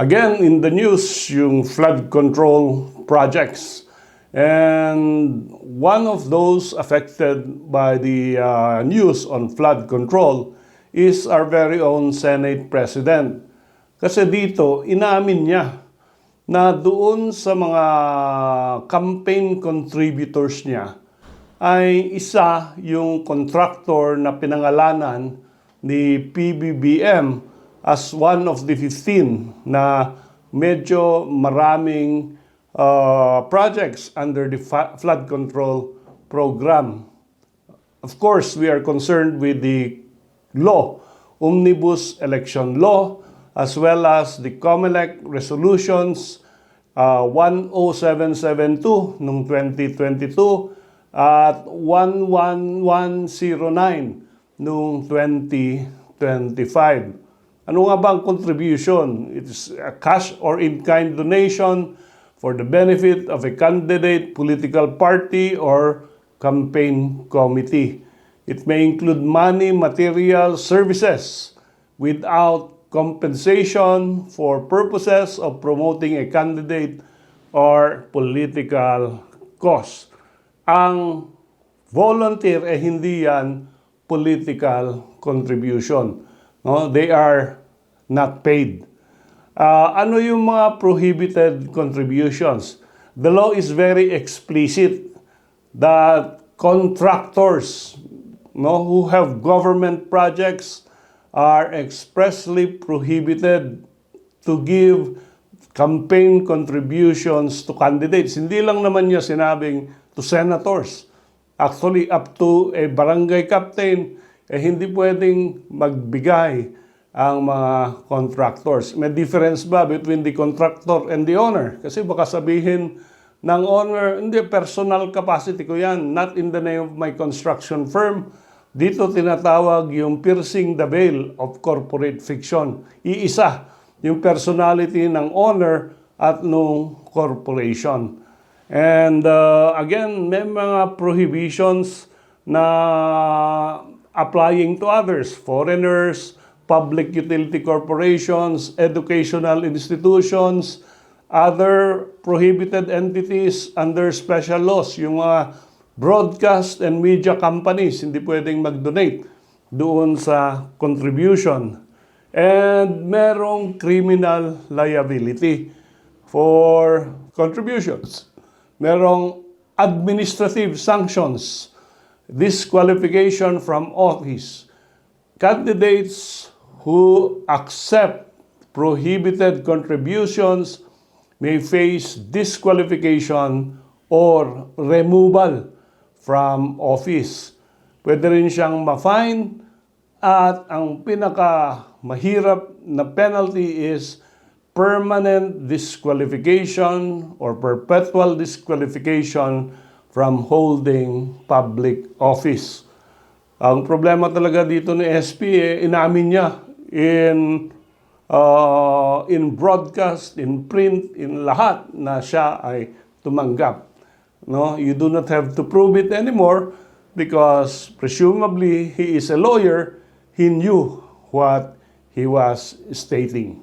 Again, in the news, yung flood control projects. And one of those affected by the uh, news on flood control is our very own Senate President. Kasi dito, inamin niya na doon sa mga campaign contributors niya ay isa yung contractor na pinangalanan ni PBBM as one of the 15 na medyo maraming uh, projects under the flood control program. Of course, we are concerned with the law, omnibus election law, as well as the COMELEC resolutions uh, 10772 noong 2022 at 11109 noong 2025. Ano nga ba ang contribution? It's a cash or in-kind donation for the benefit of a candidate, political party, or campaign committee. It may include money, material, services without compensation for purposes of promoting a candidate or political cause. Ang volunteer eh hindi yan political contribution. No, they are not paid. Ah, ano yung mga prohibited contributions? The law is very explicit that contractors no, who have government projects are expressly prohibited to give campaign contributions to candidates. Hindi lang naman niya sinabing to senators. Actually, up to a barangay captain, eh hindi pwedeng magbigay ang mga contractors. May difference ba between the contractor and the owner? Kasi baka sabihin ng owner, hindi, personal capacity ko yan, not in the name of my construction firm. Dito tinatawag yung piercing the veil of corporate fiction. Iisa yung personality ng owner at nung corporation. And uh, again, may mga prohibitions na applying to others, foreigners, public utility corporations, educational institutions, other prohibited entities under special laws, yung mga broadcast and media companies, hindi pwedeng mag-donate doon sa contribution. And merong criminal liability for contributions. Merong administrative sanctions, disqualification from office. Candidates who accept prohibited contributions may face disqualification or removal from office. Pwede rin siyang ma-fine at ang pinaka mahirap na penalty is permanent disqualification or perpetual disqualification from holding public office. Ang problema talaga dito ni SP, eh, inamin niya in uh, in broadcast, in print, in lahat na siya ay tumanggap. No, you do not have to prove it anymore because presumably he is a lawyer, he knew what he was stating.